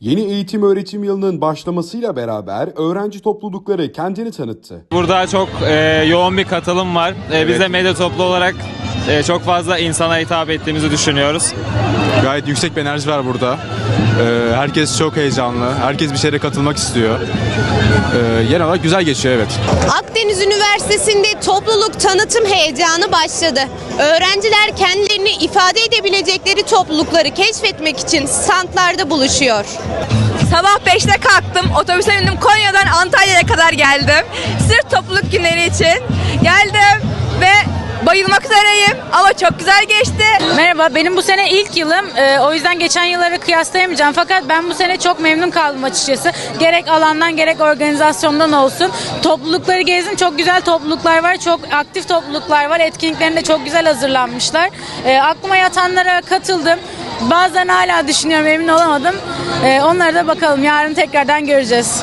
Yeni eğitim öğretim yılının başlamasıyla beraber öğrenci toplulukları kendini tanıttı. Burada çok e, yoğun bir katılım var. E, Biz de medya toplu olarak e, çok fazla insana hitap ettiğimizi düşünüyoruz. Gayet yüksek bir enerji var burada. Ee, herkes çok heyecanlı. Herkes bir şeylere katılmak istiyor. Ee, genel olarak güzel geçiyor evet. Akdeniz Üniversitesi'nde topluluk tanıtım heyecanı başladı. Öğrenciler kendilerini ifade edebilecekleri toplulukları keşfetmek için standlarda buluşuyor. Sabah 5'te kalktım. Otobüse bindim. Konya'dan Antalya'ya kadar geldim. Sırf topluluk günleri için üzereyim ama çok güzel geçti. Merhaba, benim bu sene ilk yılım. Ee, o yüzden geçen yılları kıyaslayamayacağım. Fakat ben bu sene çok memnun kaldım açıkçası. Gerek alandan gerek organizasyondan olsun. Toplulukları gezdim. Çok güzel topluluklar var. Çok aktif topluluklar var. Etkinliklerinde çok güzel hazırlanmışlar. Ee, aklıma yatanlara katıldım. Bazen hala düşünüyorum, emin olamadım. Ee, onlara da bakalım. Yarın tekrardan göreceğiz.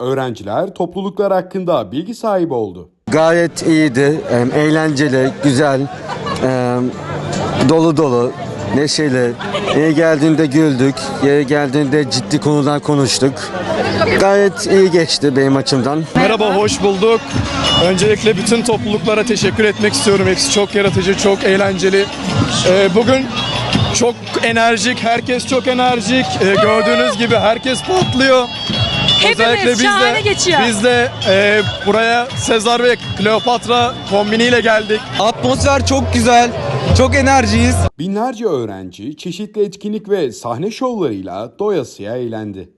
Öğrenciler topluluklar hakkında bilgi sahibi oldu. Gayet iyiydi, eğlenceli, güzel, dolu dolu, neşeli. İyi geldiğinde güldük, yeri geldiğinde ciddi konudan konuştuk. Gayet iyi geçti benim açımdan. Merhaba, hoş bulduk. Öncelikle bütün topluluklara teşekkür etmek istiyorum. Hepsi çok yaratıcı, çok eğlenceli. Ee, bugün çok enerjik, herkes çok enerjik. Ee, gördüğünüz gibi herkes patlıyor. Hepimiz şahane geçiyor. Biz de e, buraya Sezar ve Kleopatra kombiniyle geldik. Atmosfer çok güzel. Çok enerjiyiz. Binlerce öğrenci çeşitli etkinlik ve sahne şovlarıyla doyasıya eğlendi.